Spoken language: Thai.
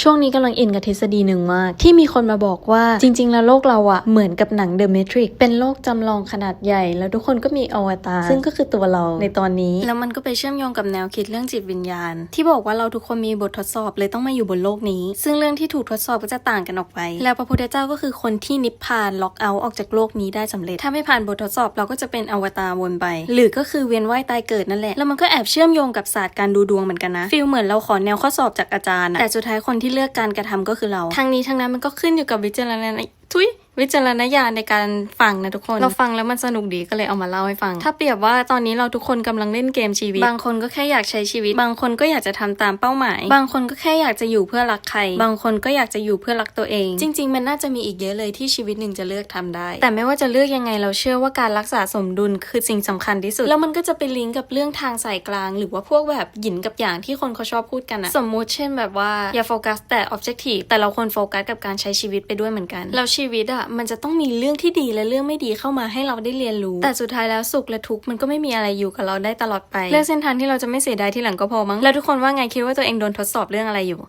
ช่วงนี้กำลังอินกับทฤษฎีหนึ่งมาก ที่มีคนมาบอกว่าจริง ๆ แล้วโลกเราอะเหมือนกับหนัง The Matrix เป็นโลกจำลองขนาดใหญ่ แล้วทุกคนก็มีอวตาร ซึ่งก็คือตัวเราในตอนนี้ แล้วมันก็ไปเชื่อมโยงกับแนวคิดเรื่องจิตวิญญาณ ที่บอกว่าเราทุกคนมีบททดสอบเลยต้องมาอยู่บนโลกนี้ ซึ่งเรื่องที่ถูกทดสอบก็จะต่างกันออกไป แล้วพระพุทธเจ้าก็คือคนที่นิพพานล็อกเอาท์ออกจากโลกนี้ได้สำเร็จ ถ้าไม่ผ่านบททดสอบเราก็จะเป็นอวตารวนไป หรือก็คือเวียนว่ายตายเกิดนั่นแหละ แล้วมันก็แอบเชื่อมโยงกับศาสตร์การดูดวงเหมือนกันนะฟีลเหมือนเราขอแนวข้อสอบจากอาจารย์อะแต่สุดท้ายคนที่เลือกการกระทำก็คือเรา ทั้งนี้ทั้งนั้นมันก็ขึ้นอยู่กับวิจารณญาณทุย วิจารณญาณในการฟังนะทุกคน เราฟังแล้วมันสนุกดีก็เลยเอามาเล่าให้ฟัง ถ้าเปรียบว่าตอนนี้เราทุกคนกำลังเล่นเกมชีวิต บางคนก็แค่อยากใช้ชีวิต บางคนก็อยากจะทำตามเป้าหมาย บางคนก็แค่อยากจะอยู่เพื่อรักใคร บางคนก็อยากจะอยู่เพื่อรักตัวเอง จริง ๆ มันน่าจะมีอีกเยอะเลยที่ชีวิตหนึ่งจะเลือกทำได้ แต่ไม่ว่าจะเลือกยังไงเราเชื่อว่าการรักษาสมดุลคือสิ่งสำคัญที่สุด แล้วมันก็จะไปลิงก์กับเรื่องทางสายกลาง หรือว่าพวกแบบหยินกับอย่างที่คนเขาชอบพูดกันอะสมมุติเช่นแบบว่าอย่าโฟกัสแต่ objective แต่เราควรโฟกัสกับการใช้ชีวิตไปด้วยเหมือนกันแล้วชีวิตอะมันจะต้องมีเรื่องที่ดีและเรื่องไม่ดีเข้ามาให้เราได้เรียนรู้ แต่สุดท้ายแล้วสุขและทุกข์มันก็ไม่มีอะไรอยู่กับเราได้ตลอดไป เลือกเส้นทางที่เราจะไม่เสียดายที่หลังก็พอมั้งแล้วทุกคนว่าไงคิดว่าตัวเองโดนทดสอบเรื่องอะไรอยู่